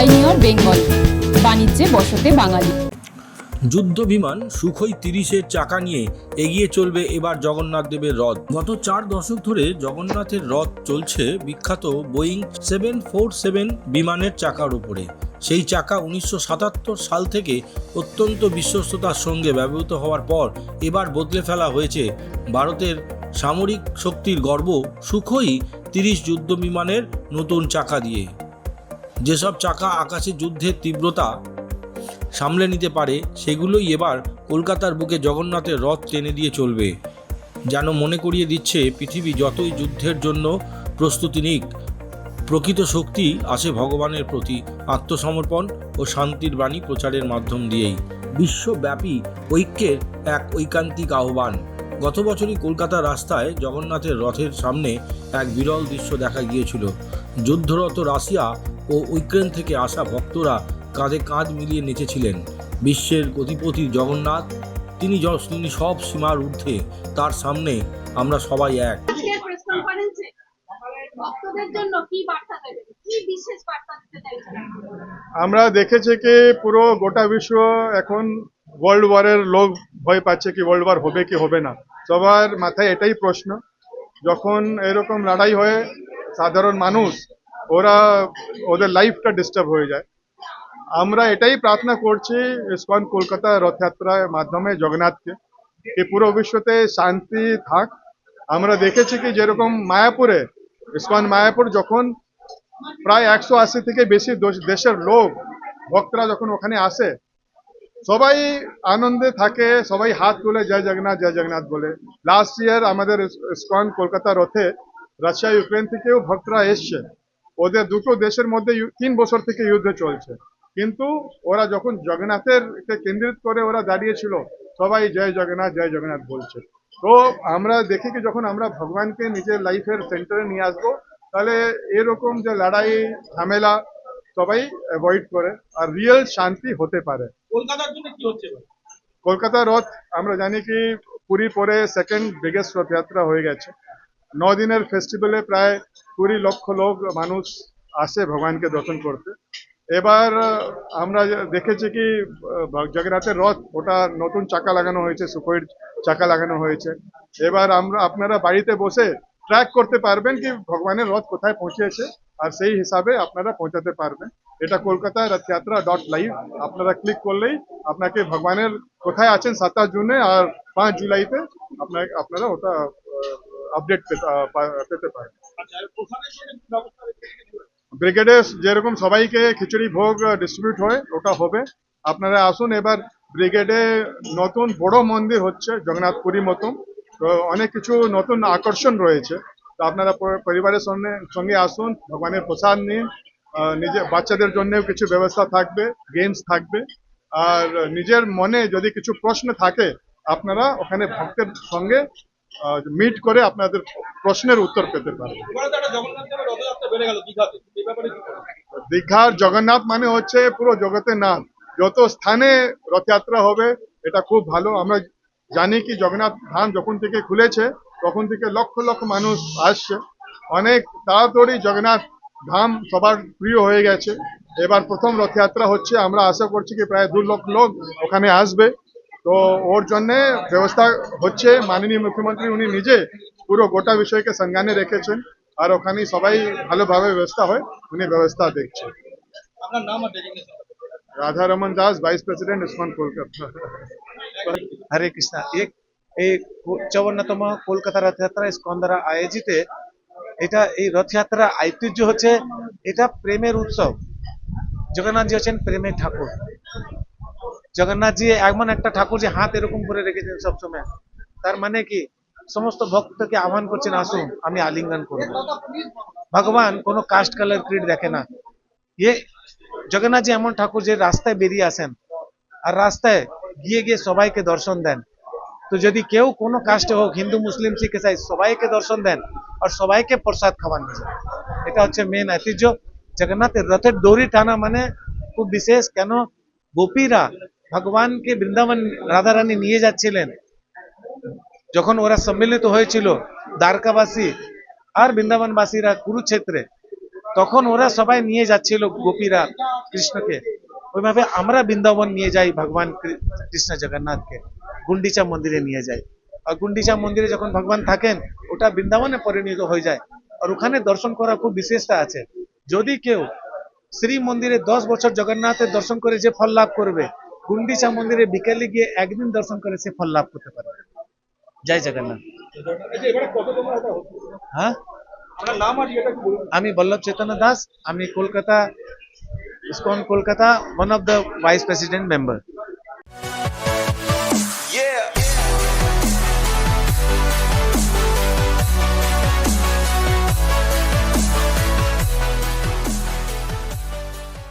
Pioneer Bengal, বাণিজ্যে বসতে বাঙালি। যুদ্ধ বিমান সুখই তিরিশের চাকা নিয়ে এগিয়ে চলবে এবার জগন্নাথ দেবের রথ। গত চার দশক ধরে জগন্নাথের রথ চলছে বিখ্যাত বোয়িং সেভেন ফোর সেভেন বিমানের চাকার উপরে। সেই চাকা উনিশশো সাতাত্তর সাল থেকে অত্যন্ত বিশ্বস্ততার সঙ্গে ব্যবহৃত হওয়ার পর এবার বদলে ফেলা হয়েছে। ভারতের সামরিক শক্তির গর্ব সুখই তিরিশ যুদ্ধ বিমানের নতুন চাকা দিয়ে। যেসব চাকা আকাশে যুদ্ধের তীব্রতা সামলে নিতে পারে, সেগুলোই এবার কলকাতার বুকে জগন্নাথের রথ টেনে দিয়ে চলবে। যেন মনে করিয়ে দিচ্ছে পৃথিবী যতই যুদ্ধের জন্য প্রস্তুতি নিক, প্রকৃত শক্তি আসে ভগবানের প্রতি আত্মসমর্পণ ও শান্তির বাণী প্রচারের মাধ্যম দিয়েই। বিশ্বব্যাপী ঐক্যের এক ঐকান্তিক আহ্বান। গত বছরই কলকাতার রাস্তায় জগন্নাথের রথের সামনে এক বিরল দৃশ্য দেখা গিয়েছিল। যুদ্ধরত রাশিয়া ও ইউক্রেন থেকে আসা ভক্তরা কাঁধে কাঁধ মিলিয়ে নেচেছিলেন। বিশ্বের গতিপতি জগন্নাথ তিনি তিনি সব সীমার ঊর্ধ্বে তার সামনে আমরা সবাই এক। আজকের প্রেস কনফারেন্সে ভক্তদের জন্য কি বার্তা দেবেন? কি বিশেষ বার্তা দিতে চাইছেন? আমরা দেখেছি কি পুরো গোটা বিশ্ব এখন ওয়ার্ল্ড ওয়ারের লোক ভয় পাচ্ছে কি ওয়ার্ল্ড ওয়ার হবে কি হবে না। সবার মাথায় এটাই প্রশ্ন। যখন এরকম লড়াই হয় সাধারণ মানুষ ওরা ওদের লাইফটা ডিস্টার্ব হয়ে যায়। আমরা এটাই প্রার্থনা করছি ইসকন কলকাতা রথযাত্রার মাধ্যমে জগন্নাথকে কি পুরো বিশ্বতে শান্তি থাক। আমরা দেখেছি কি যেরকম মায়াপুরে, ইসকন মায়াপুর যখন প্রায় একশো আশি থেকে বেশি দেশের লোক, ভক্তরা যখন ওখানে আসে, সবাই আনন্দে থাকে, সবাই হাত তুলে জয় জগন্নাথ জয় জগন্নাথ বলে। লাস্ট ইয়ার আমাদের ইসকন কলকাতা রথে রাশিয়া, ইউক্রেন থেকেও ভক্তরা এসছে। ওদের দুটো দেশের মধ্যে তিন বছর থেকে যুদ্ধ চলছে। কিন্তু ওরা যখন জগন্নাথের কেন্দ্রিত করে ওরা দাঁড়িয়েছিল সবাই জয় জগন্নাথ জয় জগন্নাথ বলছে। তো আমরা দেখি কি যখন আমরা ভগবানকে নিজের লাইফের সেন্টারে নিয়ে আসব তাহলে এরকম যে লড়াই ঝামেলা সবাই অ্যাভয়েড করে আর রিয়েল শান্তি হতে পারে। কলকাতার জন্য কি হচ্ছে কলকাতা রথ আমরা জানি কি পুরী পরে সেকেন্ড বিগেস্ট রথযাত্রা হয়ে গেছে। ন দিনের ফেস্টিভ্যালে প্রায় কুড়ি লক্ষ লোক মানুষ আসে ভগবানকে দর্শন করতে। এবার আমরা দেখেছি কি জগন্নাথের রথ, ওটা নতুন চাকা লাগানো হয়েছে, সুপার চাকা লাগানো হয়েছে। এবার আমরা, আপনারা বাড়িতে বসে ট্র্যাক করতে পারবেন কি ভগবানের রথ কোথায় পৌঁছেছে, আর সেই হিসাবে আপনারা পৌঁছাতে পারবেন। এটা কলকাতা রথযাত্রা ডট লাইভ আপনারা ক্লিক করলেই আপনাকে ভগবানের কোথায় আছেন সাতাশ জুনে আর পাঁচ জুলাইতে আপনার আপনারা ওটা আপডেট পেতে পারেন ব্রিগেডে যেরকম সবাইকে খিচুড়ি ভোগ ডিস্ট্রিবিউট হয় ওটা হবে। আপনারা আসুন এবার ব্রিগেডে নতুন বড় মন্দির হচ্ছে জগন্নাথ পুরী মতন। তো অনেক কিছু নতুন আকর্ষণ রয়েছে। তো আপনারা পরিবারের সঙ্গে সঙ্গে আসুন ভগবানের প্রসাদ নিন। আহ, নিজে বাচ্চাদের জন্য কিছু ব্যবস্থা থাকবে গেমস থাকবে। আর নিজের মনে যদি কিছু প্রশ্ন থাকে আপনারা ওখানে ভক্তের সঙ্গে মিট করে আপনাদের প্রশ্নের উত্তর পেতে বলবেন? দীঘার জগন্নাথ মানে হচ্ছে পুরো জগতের নাম। যত স্থানে রথযাত্রা হবে এটা খুব ভালো। আমরা জানি কি জগন্নাথ ধাম যখন থেকে খুলেছে তখন থেকে লক্ষ লক্ষ মানুষ আসছে। অনেক তাড়াতাড়ি জগন্নাথ ধাম সবার প্রিয় হয়ে গেছে। এবার প্রথম রথযাত্রা হচ্ছে আমরা আশা করছি কি প্রায় দু লক্ষ লোক ওখানে আসবে। তো ওর জন্যে ব্যবস্থা হচ্ছে মাননীয় মুখ্যমন্ত্রী উনি নিজে পুরো গোটা বিষয়কে সংজ্ঞানে রেখেছেন আর ওখানে সবাই ভালোভাবে ব্যবস্থা হয় উনি ব্যবস্থা দেখছে। রাধারমন দাস ভাইস প্রেসিডেন্ট ইসমান কলকাতা। হরে কৃষ্ণ। এই চৌবন্নতম কলকাতা রথযাত্রা ইস্কন দ্বারা আয়োজিত এটা এই রথযাত্রার ঐতিহ্য হচ্ছে এটা প্রেমের উৎসব। জগন্নাথজি হচ্ছেন প্রেমের ঠাকুর। জগন্নাথজি এমন একটা ঠাকুর যে হাত এরকম করে রেখেছেন সবসময়। তার মানে কি? সমস্ত ভক্তকে আহ্বান করছেন, আসুন, আমি আলিঙ্গন করব। ভগবান কোনো কাস্ট কালার ক্রিড দেখে না। ইয়ে জগন্নাথজি এমন ঠাকুর যে রাস্তায় বেরিয়ে আসেন আর রাস্তায় গিয়ে গিয়ে সবাইকে দর্শন দেন। তো যদি কেউ কোনো কাস্টে হোক, হিন্দু, মুসলিম, শিখ, ইসাই, সবাইকে দর্শন দেন আর সবাইকে প্রসাদ খাওয়ান। এটা হচ্ছে মেন ঐতিহ্য। জগন্নাথের রথের দড়ি টানা মানে খুব বিশেষ। কেন? গোপীরা ভগবানকে বৃন্দাবন রাধারানী নিয়ে যাচ্ছিলেন। যখন ওরা সম্মিলিত হয়েছিল দ্বারকাবাসী আর বৃন্দাবনবাসীরা কুরুক্ষেত্রে, তখন ওরা সবাই নিয়ে যাচ্ছিল গোপীরা কৃষ্ণকে। ওইভাবে আমরা বৃন্দাবন নিয়ে যাই ভগবান কৃষ্ণ জগন্নাথকে। গুন্ডিচা মন্দিরে নিয়ে যাই। আর গুন্ডিচা মন্দিরে যখন ভগবান থাকেন, ওটা বৃন্দাবনে পরিণত হয়ে যায়। আর ওখানে দর্শন করা খুব বিশেষটা আছে। যদি কেউ শ্রী মন্দিরে দশ বছর জগন্নাথের দর্শন করে যে ফল লাভ করবে গুন্ডিচা মন্দিরে বিকেলে গিয়ে একদিন দর্শন করে সে ফল লাভ করতে পারে। জয় জগন্নাথ। হ্যাঁ? আমি বল্লভ চেতন দাস, আমি Kolkata Kolkata one of the vice president member